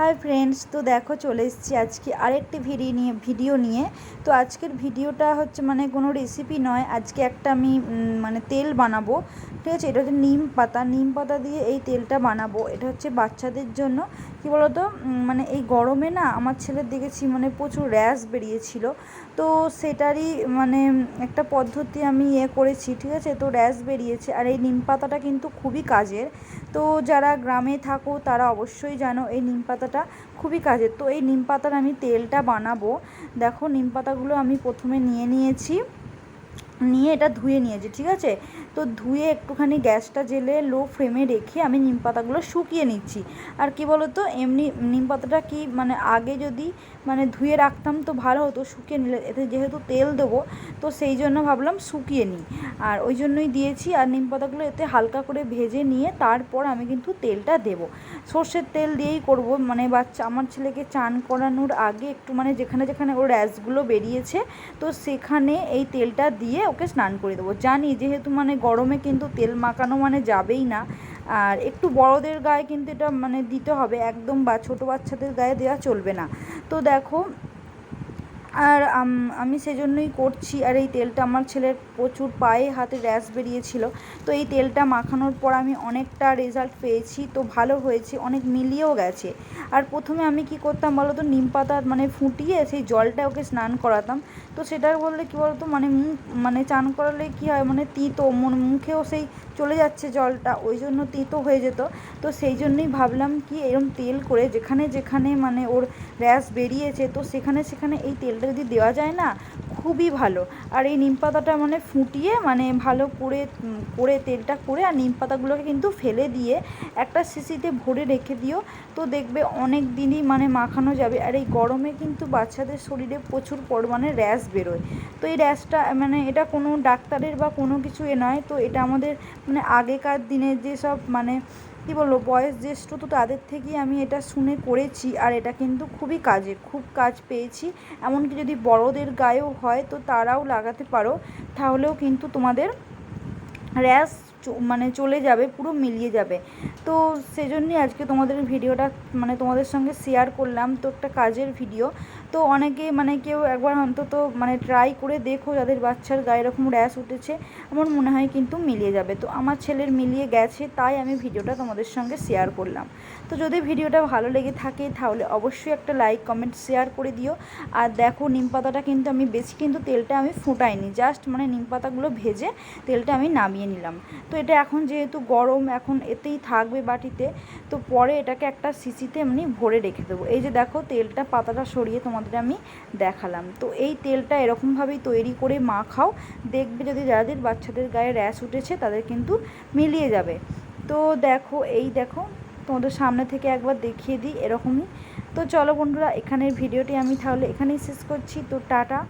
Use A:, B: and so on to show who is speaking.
A: Hi friends, তো দেখো চলে এসেছি আজকে আরেকটি ভিডিও নিয়ে ভিডিও নিয়ে। তো আজকের ভিডিওটা হচ্ছে মানে কোনো রেসিপি নয়, আজকে একটা আমি মানে তেল বানাবো, ঠিক আছে? এটা হচ্ছে নিম পাতা। নিম পাতা দিয়ে এই তেলটা বানাবো। এটা হচ্ছে বাচ্চাদের জন্য, কি বলতো? মানে এই গরমে না, আমার ছেলের দেখেছি মানে প্রচুর র্যাশ বেরিয়েছিল। তো সেটারই মানে একটা পদ্ধতি আমি ইয়ে করেছি, ঠিক আছে? তো র্যাশ বেরিয়েছে। আর এই নিম পাতাটা কিন্তু খুবই কাজের। তো যারা গ্রামে থাকো, তারা অবশ্যই জানো, এই নিম পাতাটা খুবই কাজের। তো এই নিম পাতার আমি তেলটা বানাবো। দেখো, নিম পাতাগুলো আমি প্রথমে নিয়ে নিয়েছি। নিয়ে এটা ধুয়ে নিয়েছি, ঠিক আছে? তো ধুয়ে একটুখানি গ্যাসটা জেলে লো ফ্লেমে রেখে আমি নিম পাতাগুলো শুকিয়ে নিচ্ছি। আর কি বলো তো এমনি নিম পাতাটা কি মানে আগে যদি মানে ধুয়ে রাখতাম তো ভালো হতো, শুকিয়ে নিলে। এতে যেহেতু তেল দেবো, তো সেই জন্য ভাবলাম শুকিয়ে নিই। আর ওই জন্যই দিয়েছি, আর নিম পাতাগুলো এতে হালকা করে ভেজে নিয়ে তারপর আমি কিন্তু তেলটা দেব। সর্ষের তেল দিয়েই করব মানে বাচ্চা, আমার ছেলেকে চান করানোর আগে একটু মানে যেখানে যেখানে ওর র্যাশগুলো বেরিয়েছে, তো সেখানে এই তেলটা দিয়ে ওকে স্নান করে দেবো। জানি যেহেতু মানে গরমে কিন্তু তেল মাখানো মানে যাবেই না। আর একটু বড়দের গায়ে কিন্তু এটা মানে দিতে হবে। একদম বা ছোটো বাচ্চাদের গায়ে দেওয়া চলবে না। তো দেখো আর, আম- সেজন্যই করছি। আর এই তেলটা আমার ছেলের প্রচুর পায়ে হাতে র্যাশ বেরিয়েছিল। তো এই তেলটা মাখানোর পর আমি অনেকটা রেজাল্ট পেয়েছি। তো ভালো হয়েছে, অনেক মিলিয়েও গেছে। আর প্রথমে আমি কি করতাম বলো তো নিম পাতা মানে ফুটিয়ে সেই জলটা ওকে স্নান করাতাম। তো সেটা বললে কী বলতো মানে মুখ মানে চান করালে কী হয় মানে তিতো মুখেও সেই চলে যাচ্ছে জলটা, ওই জন্য তিতো হয়ে যেত। তো সেই জন্যই ভাবলাম কি এরকম তেল করে যেখানে যেখানে মানে ওর র্যাশ বেরিয়েছে, তো সেখানে সেখানে এই তেলটা যদি দেওয়া যায় না, খুবই ভালো। আর এই নিম পাতাটা মানে ফুটিয়ে মানে ভালো করে করে তেলটা করে আর নিম পাতাগুলোকে কিন্তু ফেলে দিয়ে একটা শিশিতে ভরে রেখে দিও। তো দেখবে অনেক দিনই মানে মাখানো যাবে। আর এই গরমে কিন্তু বাচ্চাদের শরীরে প্রচুর পরিমাণে র্যাশ বেরোয়। তো এই র্যাশটা মানে এটা কোনো ডাক্তারের বা কোনো কিছু এ নয়। তো এটা আমাদের মানে আগেকার দিনের যেসব মানে কী বলব, বয়স জ্যেষ্ঠ তো তাদের থেকেই আমি এটা শুনে করেছি আর এটা কিন্তু খুবই কাজের খুব কাজ পেয়েছি। এমনকি যদি বড়দের গায়েও হয় তো তারাও লাগাতে পারো, তাহলেও কিন্তু তোমাদের র্যাশ মানে চলে যাবে, পুরো মিলিয়ে যাবে। তো সেজন্যই আজকে তোমাদের ভিডিওটা মানে তোমাদের সঙ্গে শেয়ার করলাম। তো একটা কাজের ভিডিও। তো অনেকে মানে কেউ একবার অন্তত মানে ট্রাই করে দেখো যাদের বাচ্চার গায়ে এরকম র্যাশ উঠেছে, আমার মনে হয় কিন্তু মিলিয়ে যাবে। তো আমার ছেলের মিলিয়ে গেছে, তাই আমি ভিডিওটা তোমাদের সঙ্গে শেয়ার করলাম। তো যদি ভিডিওটা ভালো লেগে থাকে তাহলে অবশ্যই একটা লাইক কমেন্ট শেয়ার করে দিও। আর দেখো নিম পাতাটা কিন্তু আমি বেশি কিন্তু তেলটা আমি ফুটাইনি জাস্ট মানে নিম পাতাগুলো ভেজে তেলটা আমি নামিয়ে নিলাম। তো এটা এখন যেহেতু গরম, এখন এতেই থাকবে বাটিতে, তো পরে এটাকে একটা শিশিতে এমনি ভরে রেখে দেবো। এই যে দেখো তেলটা পাতাটা সরিয়ে তোমাদের আমি দেখালাম। তো এই তেলটা এরকমভাবেই তৈরি করে মাখাও। দেখবে যদি যাদের বাচ্চাদের গায়ে র্যাশ উঠেছে, তাদের কিন্তু মিলিয়ে যাবে। তো দেখো, এই দেখো, তোমাদের সামনে থেকে একবার দেখিয়ে দিই এরকমই। তো চলো বন্ধুরা, এখানের ভিডিওটি আমি তাহলে এখানেই শেষ করছি। তো টাটা।